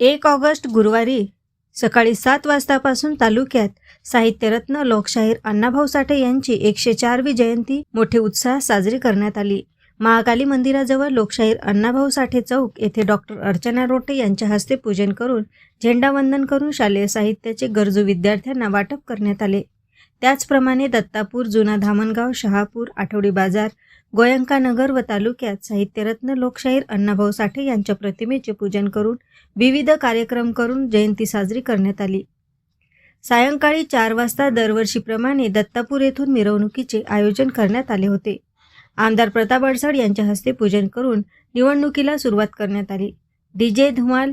एक ऑगस्ट गुरुवारी सकाळी सात वाजतापासून तालुक्यात साहित्यरत्न लोकशाहीर अण्णाभाऊ साठे यांची एकशे चारवी जयंती मोठे उत्साह साजरी करण्यात आली. महाकाली मंदिराजवळ लोकशाहीर अण्णाभाऊ साठे चौक येथे डॉक्टर अर्चना रोटे यांच्या हस्ते पूजन करून झेंडावंदन करून शालेय साहित्याचे गरजू विद्यार्थ्यांना वाटप करण्यात आले. त्याचप्रमाणे दत्तापूर जुना धामणगाव शहापूर आठवडी बाजार गोयंकानगर व तालुक्यात साहित्यरत्न लोकशाहीर अण्णाभाऊ साठे यांच्या प्रतिमेचे पूजन करून विविध कार्यक्रम करून जयंती साजरी करण्यात आली. सायंकाळी चार वाजता दरवर्षीप्रमाणे दत्तापूर येथून मिरवणुकीचे आयोजन करण्यात आले होते. आमदार प्रताप अडसड यांच्या हस्ते पूजन करून निवडणुकीला सुरुवात करण्यात आली. डीजे धुमाल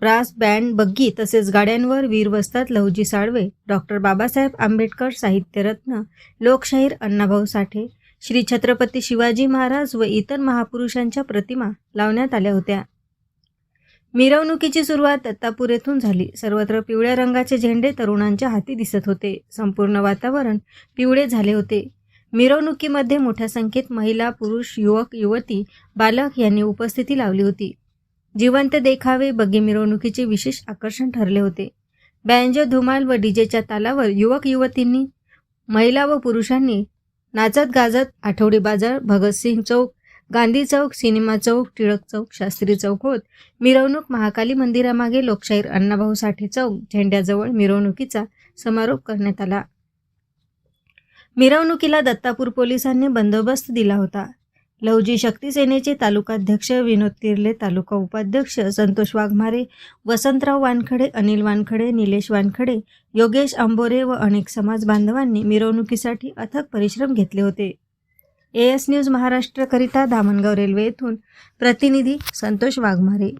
ब्रास बँड बग्गी तसेच गाड्यांवर वीर वसतात लहुजी साळवे डॉक्टर बाबासाहेब आंबेडकर साहित्यरत्न लोकशाहीर अण्णाभाऊ साठे श्री छत्रपती शिवाजी महाराज व इतर महापुरुषांच्या प्रतिमा लावण्यात आल्या होत्या. मिरवणुकीची सुरुवात दत्तापूर येथून झाली. सर्वत्र पिवळ्या रंगाचे झेंडे तरुणांच्या हाती दिसत होते. संपूर्ण वातावरण पिवळे झाले होते. मिरवणुकीमध्ये मोठ्या संख्येत महिला पुरुष युवक युवती बालक यांनी उपस्थिती लावली होती. जिवंत देखावे बगी मिरवणुकीचे विशेष आकर्षण ठरले होते. बँजो धुमाल व डीजेच्या तालावर युवक युवतींनी महिला व पुरुषांनी नाचत गाजत आठवडी बाजार भगतसिंग चौक गांधी चौक सिनेमा चौक टिळक चौक शास्त्री चौक होत. मिरवणूक महाकाली मंदिरामागे लोकशाहीर अण्णाभाऊ साठे चौक झेंड्याजवळ मिरवणुकीचा समारोप करण्यात आला. मिरवणुकीला दत्तापूर पोलिसांनी बंदोबस्त दिला होता. लवजी शक्ती सेनेचे तालुकाध्यक्ष विनोद तिर्ले तालुका उपाध्यक्ष संतोष वाघमारे वसंतराव वानखडे अनिल वानखडे निलेश वानखडे योगेश आंबोरे व अनेक समाज बांधवांनी मिरवणुकीसाठी अथक परिश्रम घेतले होते. ए एस न्यूज महाराष्ट्रकरिता धामणगाव रेल्वे येथून प्रतिनिधी संतोष वाघमारे.